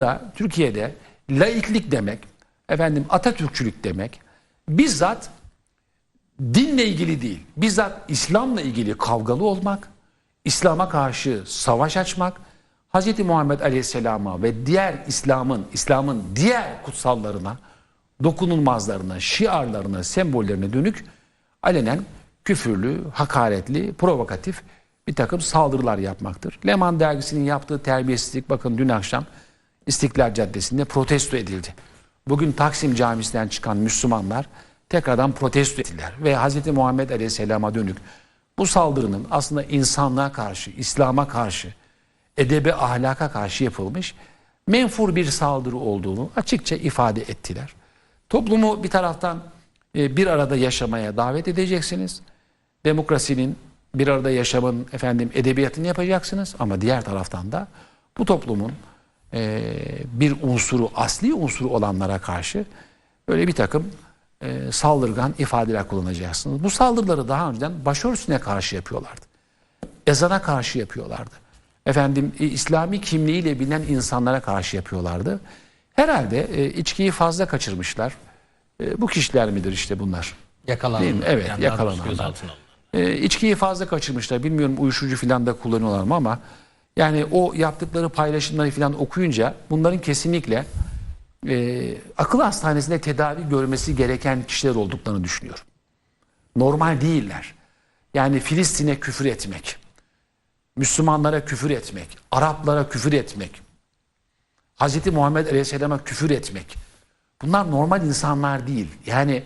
da Türkiye'de laiklik demek, efendim Atatürkçülük demek bizzat dinle ilgili değil, bizzat İslam'la ilgili kavgalı olmak, İslam'a karşı savaş açmak, Hz. Muhammed Aleyhisselam'a ve diğer İslam'ın, İslam'ın diğer kutsallarına, dokunulmazlarına, şiarlarına, sembollerine dönük alenen küfürlü, hakaretli, provokatif bir takım saldırılar yapmaktır. Leman dergisinin yaptığı terbiyesizlik bakın dün akşam İstiklal Caddesi'nde protesto edildi. Bugün Taksim Camisi'nden çıkan Müslümanlar tekrardan protesto ettiler ve Hz. Muhammed Aleyhisselam'a dönük bu saldırının aslında insanlığa karşı, İslam'a karşı, edebe ahlaka karşı yapılmış menfur bir saldırı olduğunu açıkça ifade ettiler. Toplumu bir taraftan e, bir arada yaşamaya davet edeceksiniz. Demokrasinin bir arada yaşamın efendim edebiyatını yapacaksınız ama diğer taraftan da bu toplumun e, bir unsuru, asli unsuru olanlara karşı böyle bir takım e, saldırgan ifadeler kullanacaksınız. Bu saldırıları daha önceden başörtüsüne karşı yapıyorlardı. Ezana karşı yapıyorlardı. Efendim e, İslami kimliğiyle bilinen insanlara karşı yapıyorlardı. Herhalde e, içkiyi fazla kaçırmışlar. E, bu kişiler midir işte bunlar? Mi? Evet, Yani yakalananlar. E, içkiyi fazla kaçırmışlar. Bilmiyorum uyuşturucu falan da kullanıyorlar mı ama yani o yaptıkları paylaşımları falan okuyunca bunların kesinlikle e, akıl hastanesinde tedavi görmesi gereken kişiler olduklarını düşünüyorum. Normal değiller. Yani Filistin'e küfür etmek, Müslümanlara küfür etmek, Araplara küfür etmek, Hz. Muhammed Aleyhisselam'a küfür etmek. Bunlar normal insanlar değil. Yani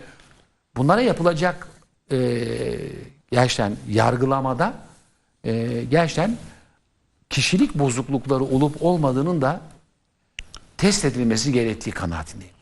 bunlara yapılacak e, gerçekten yargılamada e, gerçekten kişilik bozuklukları olup olmadığının da test edilmesi gerektiği kanaatindeyim.